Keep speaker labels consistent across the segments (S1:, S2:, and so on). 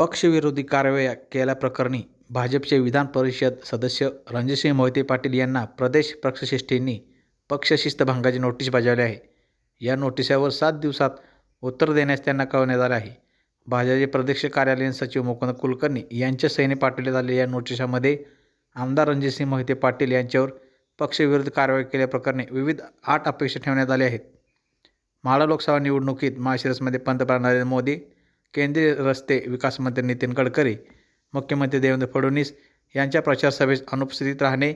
S1: पक्षविरोधी कारवाया केल्याप्रकरणी भाजपचे विधान परिषद सदस्य रणजितसिंह मोहिते पाटील यांना प्रदेश पक्षश्रेष्ठींनी पक्षशिस्त भंगाची नोटीस बजावली आहे. या नोटिसावर सात दिवसात उत्तर देण्यास त्यांना कळवण्यात आले आहे. भाजपचे प्रदेश कार्यालयीन सचिव मुकुंद कुलकर्णी यांच्या सैन्य पाठवण्यात आलेल्या या नोटिसामध्ये आमदार रणजितसिंह मोहिते पाटील यांच्यावर पक्षविरोधी कारवाई केल्याप्रकरणी विविध आठ अपेक्षा ठेवण्यात आल्या आहेत. माळा लोकसभा निवडणुकीत माळशिरसमध्ये पंतप्रधान नरेंद्र मोदी केंद्रीय रस्ते विकास मंत्री नितीन गडकरी मुख्यमंत्री देवेंद्र फडणवीस यांच्या प्रचारसभेस अनुपस्थित राहणे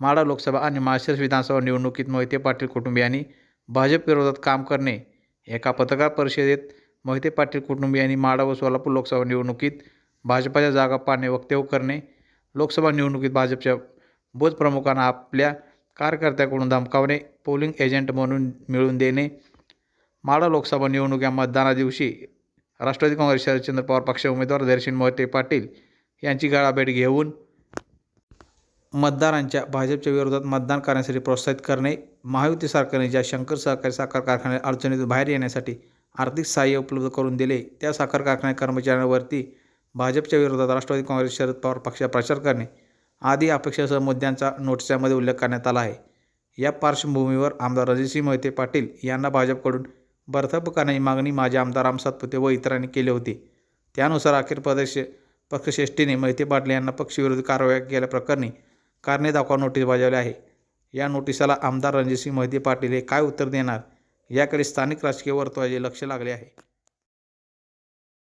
S1: माडा लोकसभा आणि माळशिरस विधानसभा निवडणुकीत मोहिते पाटील कुटुंबियांनी भाजप विरोधात काम करणे एका पत्रकार परिषदेत मोहिते पाटील कुटुंबियांनी माडा व सोलापूर लोकसभा निवडणुकीत भाजपाच्या जागा पाहणे वक्तव्य करणे लोकसभा निवडणुकीत भाजपच्या बोध प्रमुखांना आपल्या कार्यकर्त्याकडून धमकावणे पोलिंग एजंट म्हणून मिळवून देणे माडा लोकसभा निवडणूक या मतदानादिवशी राष्ट्रवादी काँग्रेस शरदचंद्र पवार पक्ष उमेदवार दर्शन मोहिते पाटील यांची गाळाभेट घेऊन मतदारांच्या भाजपच्या विरोधात मतदान करण्यासाठी प्रोत्साहित करणे महायुती सरकारने ज्या शंकर सहकारी साखर कारखान्या अडचणीतून बाहेर येण्यासाठी आर्थिक सहाय्य उपलब्ध करून दिले त्या साखर कारखान्या कर्मचाऱ्यांवरती भाजपच्या विरोधात राष्ट्रवादी काँग्रेस शरद पवार पक्षाचा प्रचार करणे आदी अपेक्षासह मुद्द्यांचा नोटिसामध्ये उल्लेख करण्यात आला आहे. या पार्श्वभूमीवर आमदार रणजितसिंह मोहिते पाटील यांना भाजपकडून बरथप करण्याची मागणी माझे आमदार राम सातपुते व इतरांनी केली होती. त्यानुसार अखेर प्रदेश पक्षश्रेष्ठीने मोहिते पाटले यांना पक्षविरोधी कारवाया केल्याप्रकरणी कारणे दाखवा नोटीस बजावली आहे. या नोटिसाला आमदार रणजितसिंह मोहिते पाटील हे काय उत्तर देणार? याकडे स्थानिक राजकीय वर्तुळाचे लक्ष लागले आहे.